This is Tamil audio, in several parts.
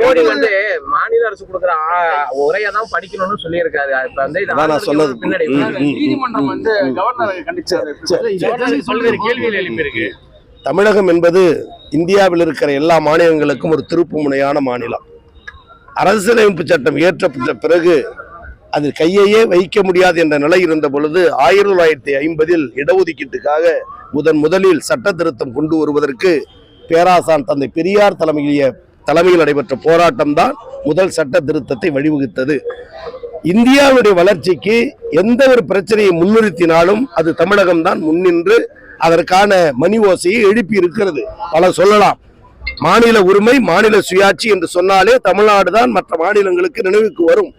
மோடி வந்து மாநில அரசு கொடுக்குற உரையை தான் படிக்கணும்னு சொல்லியிருக்காரு. இப்ப வந்து நான் சொன்னது. பின்னாடி. நீதிமன்றம் வந்து கவர்னரை கண்டிச்சாரு. எழுப்பியிருக்கு தமிழகம் என்பது இந்தியாவில் இருக்கிற எல்லா மாநிலங்களுக்கும் ஒரு திருப்பு முனையான மாநிலம். அரசியலமைப்பு சட்டம் இயற்றப்பட்ட பிறகு அது கையையே வைக்க முடியாது என்ற நிலை இருந்த பொழுது ஆயிரத்தி தொள்ளாயிரத்தி ஐம்பதில் இடஒதுக்கீட்டுக்காக முதன் முதலில் சட்ட திருத்தம் கொண்டு வருவதற்கு பேராசான் தந்தை பெரியார் தலைமையிலேயே தலைமையில் நடைபெற்ற போராட்டம் தான் முதல் சட்ட திருத்தத்தை வழிவகுத்தது. இந்தியாவுடைய வளர்ச்சிக்கு எந்த ஒரு பிரச்சனையை முன்னிறுத்தினாலும் அது தமிழகம் தான் முன்னின்று அதற்கான மணி ஓசையை எழுப்பி இருக்கிறது. பல சொல்லலாம். மாநில உரிமை மாநில சுயாட்சி என்று சொன்னாலே தமிழ்நாடு தான் மற்ற மாநிலங்களுக்கு நினைவுக்கு வரும்.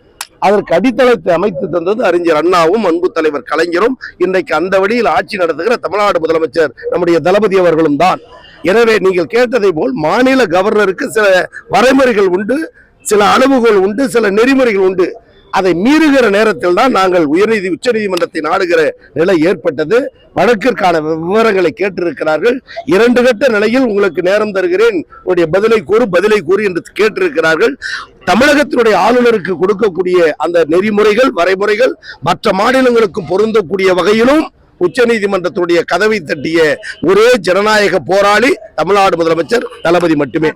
அதற்கு அடித்தளத்தை அமைத்து தந்தது அறிஞர் அண்ணாவும் அன்பு தலைவர் கலைஞரும். இன்றைக்கு அந்த வழியில் ஆட்சி நடத்துகிற தமிழ்நாடு முதலமைச்சர் நம்முடைய தளபதி அவர்களும் தான். எனவே நீங்கள் கேட்டதை போல் மாநில கவர்னருக்கு சில வரைமுறைகள் உண்டு சில அளவுகள் உண்டு சில நெறிமுறைகள் உண்டு. அதை மீறுகிற நேரத்தில் தான் நாங்கள் உயர்நீதி உச்சநீதிமன்றத்தை நாடுகிற நிலை ஏற்பட்டது. வழக்கிற்கான விவரங்களை கேட்டிருக்கிறார்கள். இரண்டு கட்ட நிலையில் உங்களுக்கு நேரம் தருகிறேன். உடைய பதிலை கூறு பதிலை கூறு என்று கேட்டிருக்கிறார்கள். தமிழகத்தினுடைய ஆளுநருக்கு கொடுக்கக்கூடிய அந்த நெறிமுறைகள் வரைமுறைகள் மற்ற மாநிலங்களுக்கும் பொருந்தக்கூடிய வகையிலும் உச்சநீதிமன்றத்துடைய கதவை தட்டிய ஒரே ஜனநாயக போராளி தமிழ்நாடு முதலமைச்சர் தளபதி மட்டுமே.